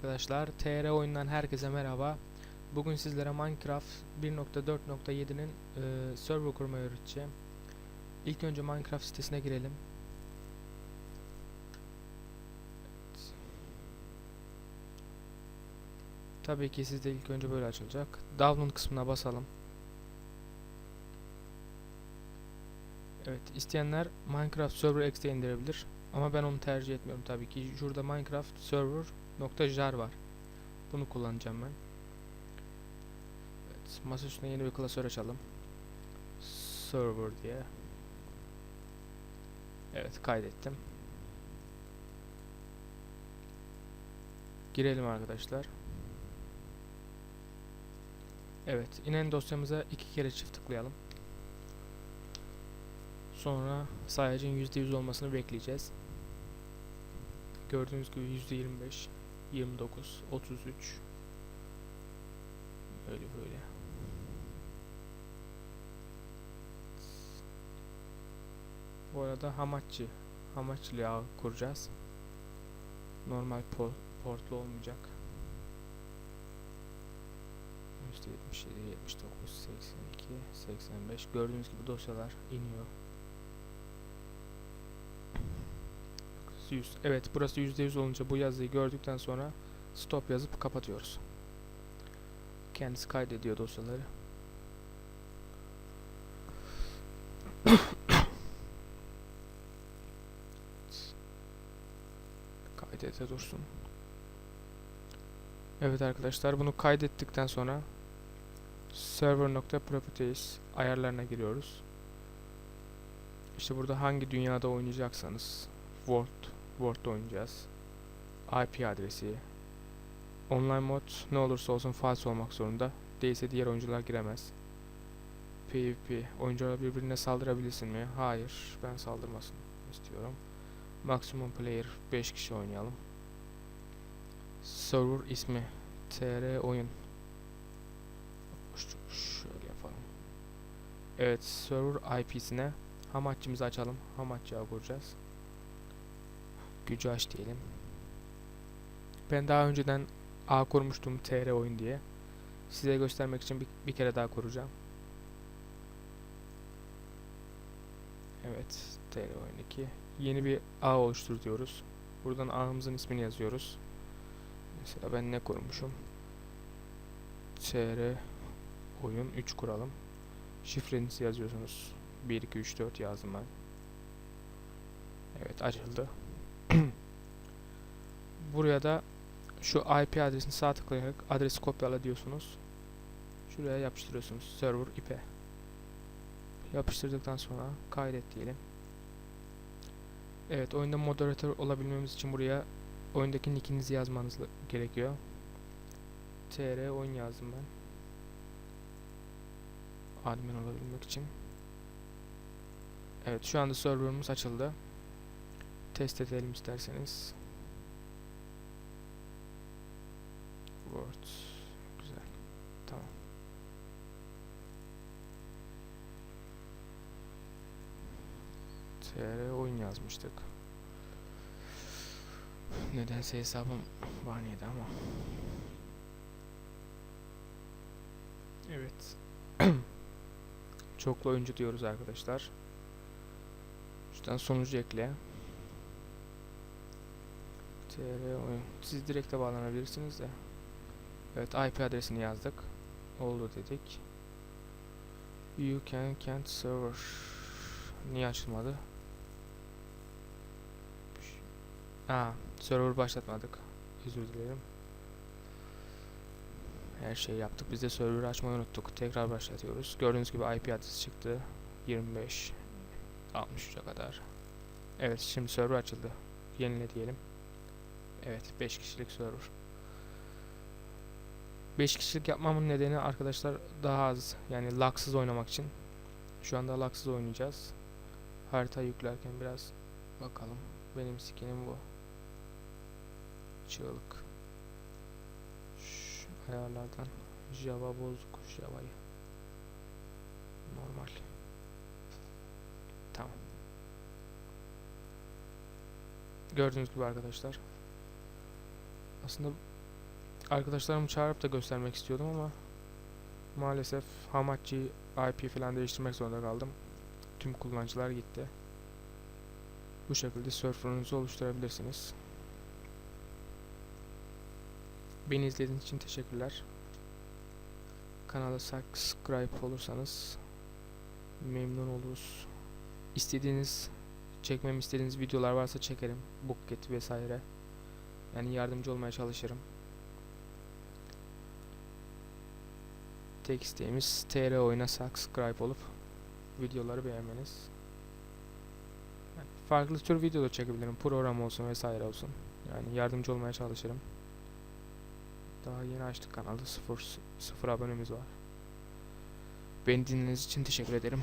arkadaşlar. TR oyundan herkese merhaba. Bugün sizlere Minecraft 1.4.7'nin e, server kurmayı öğreteceğim. İlk önce Minecraft sitesine girelim. Evet. Tabii ki sizde ilk önce böyle açılacak. Download kısmına basalım. Evet, isteyenler Minecraft Server X'de indirebilir. Ama ben onu tercih etmiyorum tabii ki. Şurada Minecraft Server.jar var. Bunu kullanacağım ben. Evet, masa üstüne yeni bir klasör açalım. Server diye. Evet, kaydettim. Girelim arkadaşlar. Evet, inen dosyamıza iki kere çift tıklayalım. Sonra sayacın %100 olmasını bekleyeceğiz. Gördüğünüz gibi %25, 29, 33 böyle böyle. Bu arada Hamachi Hamachi ağı kuracağız. Normal por portlu olmayacak. %77, 79, 82, 85 gördüğünüz gibi dosyalar iniyor. 100. Evet burası %100 olunca bu yazıyı gördükten sonra stop yazıp kapatıyoruz. Kendisi kaydediyor dosyaları. Kaydete dursun. Evet arkadaşlar bunu kaydettikten sonra server.properties ayarlarına giriyoruz. İşte burada hangi dünyada oynayacaksanız World World'da oynayacağız. IP adresi. Online mod ne olursa olsun false olmak zorunda. Değilse diğer oyuncular giremez. PvP. Oyuncular birbirine saldırabilirsin mi? Hayır. Ben saldırmasın istiyorum. Maximum player 5 kişi oynayalım. Server ismi TR oyun. Şöyle yapalım. Evet, server IP'sine Hamatçımızı açalım. Hamatçı kuracağız gücü aç diyelim. Ben daha önceden A kurmuştum TR oyun diye. Size göstermek için bir, bir kere daha kuracağım. Evet, TR oyun 2. Yeni bir A oluştur diyoruz. Buradan A'mızın ismini yazıyoruz. Mesela ben ne kurmuşum? TR oyun 3 kuralım. Şifrenizi yazıyorsunuz. 1 2 3 4 yazdım ben. Evet, açıldı. Buraya da şu IP adresini sağ tıklayarak adresi kopyala diyorsunuz. Şuraya yapıştırıyorsunuz. Server IP. Yapıştırdıktan sonra kaydet diyelim. Evet oyunda moderatör olabilmemiz için buraya oyundaki nickinizi yazmanız gerekiyor. TR oyun yazdım ben. Admin olabilmek için. Evet şu anda serverımız açıldı test edelim isterseniz. Word. Güzel. Tamam. TR oyun yazmıştık. Nedense hesabım var neydi ama. Evet. Çoklu oyuncu diyoruz arkadaşlar. Şuradan sonucu ekle. TR oyun. Siz direkte bağlanabilirsiniz de. Evet IP adresini yazdık. Oldu dedik. You can can't server. Niye açılmadı? Aa, server başlatmadık. Özür dilerim. Her şeyi yaptık. Biz de server açmayı unuttuk. Tekrar başlatıyoruz. Gördüğünüz gibi IP adresi çıktı. 25 63'e kadar. Evet, şimdi server açıldı. Yenile diyelim. Evet 5 kişilik server. 5 kişilik yapmamın nedeni arkadaşlar daha az yani laksız oynamak için. Şu anda laksız oynayacağız. Harita yüklerken biraz bakalım. Benim skinim bu. Çığlık. Şu ayarlardan Java bozuk Java'yı. Normal. Tamam. Gördüğünüz gibi arkadaşlar aslında arkadaşlarımı çağırıp da göstermek istiyordum ama maalesef Hamachi IP falan değiştirmek zorunda kaldım. Tüm kullanıcılar gitti. Bu şekilde server'ınızı oluşturabilirsiniz. Beni izlediğiniz için teşekkürler. Kanala subscribe olursanız memnun oluruz. İstediğiniz, çekmemi istediğiniz videolar varsa çekerim. Bukket vesaire. Yani yardımcı olmaya çalışırım. Tek isteğimiz TR oyuna subscribe olup videoları beğenmeniz. Yani farklı tür video da çekebilirim. Program olsun vesaire olsun. Yani yardımcı olmaya çalışırım. Daha yeni açtık kanalı. Sıfır, sıfır abonemiz var. Beni dinlediğiniz için teşekkür ederim.